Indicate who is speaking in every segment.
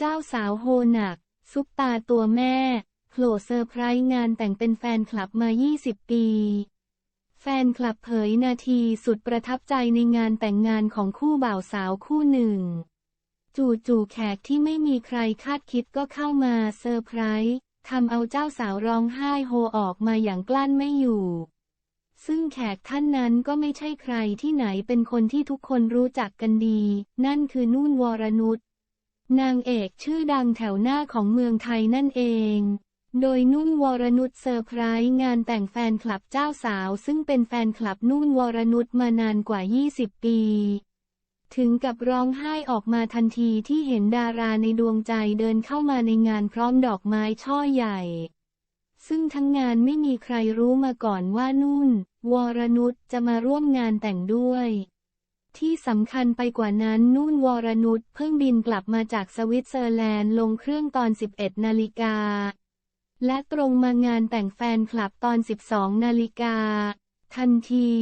Speaker 1: เจ้าสาวโฮหนัก ซุปตาตัวแม่โผล่เซอร์ไพรส์งานแต่งเป็นแฟนคลับมา 20 ปี แฟนคลับเผยนาทีสุดประทับใจในงานแต่งงานของคู่บ่าวสาวคู่หนึ่ง จู่ๆแขกที่ไม่มีใครคาดคิดก็เข้ามาเซอร์ไพรส์ทำเอาเจ้าสาวร้องไห้โฮออกมาอย่างกลั้นไม่อยู่ ซึ่งแขกท่านนั้นก็ไม่ใช่ใครที่ไหนเป็นคนที่ทุกคนรู้จักกันดี นั่นคือนุ่นวรนุช นางเอกชื่อดังแถวหน้าของเมืองไทยนั่นเอง โดยนุ่นวรนุชเซอร์ไพรส์งานแต่งแฟนคลับเจ้าสาว ซึ่งเป็นแฟนคลับนุ่นวรนุชมานานกว่า 20 ปี ถึงกับร้องไห้ออกมาทันทีที่เห็นดาราในดวงใจเดินเข้ามาในงานพร้อมดอกไม้ช่อใหญ่ ซึ่งทั้งงานไม่มีใครรู้มาก่อนว่านุ่น วรนุชจะมาร่วมงานแต่งด้วย ที่สำคัญไปกว่านั้นนุ่นวรนุชเพิ่งบินกลับมาจากสวิตเซอร์แลนด์ลงเครื่องตอน 11 นาฬิกา และตรงมางานแต่งแฟนคลับตอน 12 นาฬิกา ทันที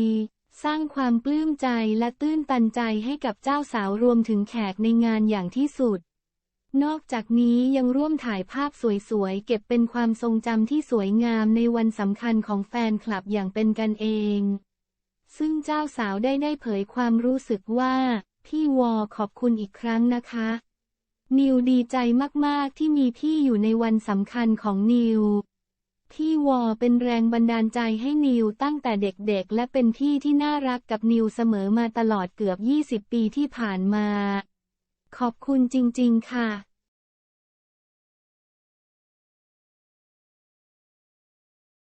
Speaker 1: สร้างความปลื้มใจและตื้นตันใจให้กับเจ้าสาวรวมถึงแขกในงานอย่างที่สุด นอกจากนี้ยังร่วมถ่ายภาพสวยๆ เก็บเป็นความทรงจำที่สวยงามในวันสำคัญของแฟนคลับอย่างเป็นกันเอง ซึ่งเจ้าสาวได้ได้เผยความรู้สึกว่า พี่วอขอบคุณอีกครั้งนะคะ นิวดีใจมากๆที่มีพี่อยู่ในวันสำคัญของนิว พี่วอเป็นแรงบันดาลใจให้นิวตั้งแต่เด็กๆ และเป็นพี่ที่น่ารักกับนิวเสมอมาตลอดเกือบ 20 ปีที่ผ่านมา ขอบคุณจริง ๆ ค่ะ